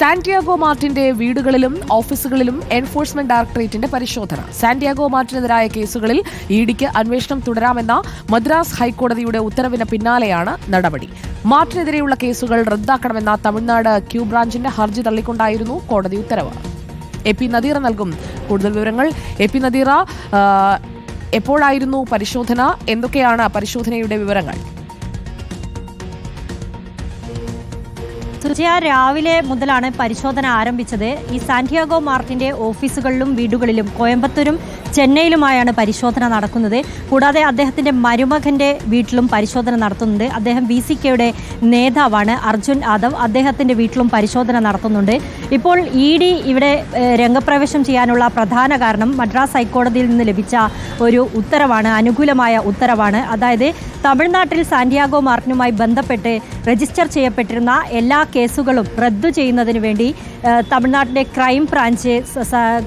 Santiago മാർട്ടിന്റെ വീടുകളിലും ഓഫീസുകളിലും എൻഫോഴ്സ്മെന്റ് ഡയറക്ടറേറ്റിന്റെ പരിശോധന. സാന്റിയാഗോ മാർട്ടിനെതിരായ കേസുകളിൽ ഇഡിക്ക് അന്വേഷണം തുടരാമെന്ന മദ്രാസ് ഹൈക്കോടതിയുടെ ഉത്തരവിന് പിന്നാലെയാണ് നടപടി. മാർട്ടിനെതിരെയുള്ള കേസുകൾ റദ്ദാക്കണമെന്ന തമിഴ്നാട് ക്യൂ ബ്രാഞ്ചിന്റെ ഹർജി തള്ളിക്കൊണ്ടായിരുന്നു കോടതി ഉത്തരവ്. എ പി നദീറ നൽകും. കൂടുതൽ വിവരങ്ങൾ എ പി നദീറ എപ്പോഴായിരുന്നു പരിശോധന? എന്തൊക്കെയാണ് പരിശോധനയുടെ വിവരങ്ങൾ? സുജയ രാവിലെ മുതലാണ് പരിശോധന ആരംഭിച്ചത്. ഈ സാന്റിയാഗോ മാർട്ടിന്റെ ഓഫീസുകളിലും വീടുകളിലും കോയമ്പത്തൂരും ചെന്നൈയിലുമായാണ് പരിശോധന നടക്കുന്നത്. കൂടാതെ അദ്ദേഹത്തിന്റെ മരുമകന്റെ വീട്ടിലും പരിശോധന നടത്തുന്നുണ്ട്. അദ്ദേഹം വി സി കെയുടെ നേതാവാണ് അർജുൻ യാദവ്. അദ്ദേഹത്തിന്റെ വീട്ടിലും പരിശോധന നടത്തുന്നുണ്ട്. ഇപ്പോൾ ഇ ഡി ഇവിടെ രംഗപ്രവേശം ചെയ്യാനുള്ള പ്രധാന കാരണം മദ്രാസ് ഹൈക്കോടതിയിൽ നിന്ന് ലഭിച്ച ഒരു ഉത്തരവാണ് അനുകൂലമായ ഉത്തരവാണ്. അതായത് തമിഴ്നാട്ടിൽ സാന്റിയാഗോ മാർട്ടിനുമായി ബന്ധപ്പെട്ട് രജിസ്റ്റർ ചെയ്യപ്പെട്ടിരുന്ന എല്ലാ കേസുകളും റദ്ദു ചെയ്യുന്നതിന് വേണ്ടി തമിഴ്നാട്ടിലെ ക്രൈം ബ്രാഞ്ച്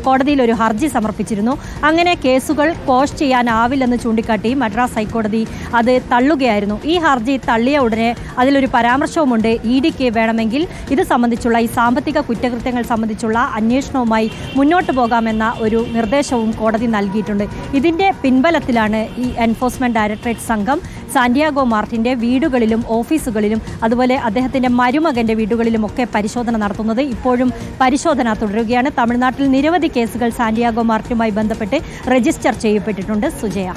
കോടതിയിൽ ഒരു ഹർജി സമർപ്പിച്ചിരുന്നു. അങ്ങനെ കേസുകൾ കോഷ് ചെയ്യാനാവില്ലെന്ന് ചൂണ്ടിക്കാട്ടി മദ്രാസ് ഹൈക്കോടതി അത് തള്ളുകയായിരുന്നു. ഈ ഹർജി തള്ളിയ ഉടനെ അതിലൊരു പരാമർശവുമുണ്ട്. ഇ ഡിക്ക് വേണമെങ്കിൽ ഇത് സംബന്ധിച്ചുള്ള ഈ സാമ്പത്തിക കുറ്റകൃത്യങ്ങൾ സംബന്ധിച്ചുള്ള അന്വേഷണവുമായി മുന്നോട്ട് പോകാമെന്ന ഒരു നിർദ്ദേശവും കോടതി നൽകിയിട്ടുണ്ട്. ഇതിന്റെ പിൻബലത്തിലാണ് ഈ എൻഫോഴ്സ്മെന്റ് ഡയറക്ടറേറ്റ് സംഘം സാന്റിയാഗോ മാർട്ടിന്റെ വീടുകളിലും ഓഫീസുകളിലും അതുപോലെ അദ്ദേഹത്തിന്റെ മരുമകന്റെ വീടുകളിലും ഒക്കെ പരിശോധന നടത്തുന്നത് ഇപ്പോഴും പരിശോധന തുടരുകയാണ്. തമിഴ്നാട്ടിൽ നിരവധി കേസുകൾ സാന്റിയാഗോ മാർട്ടുമായി ബന്ധപ്പെട്ട് രജിസ്റ്റർ ചെയ്യപ്പെട്ടിട്ടുണ്ട്. സുജയ.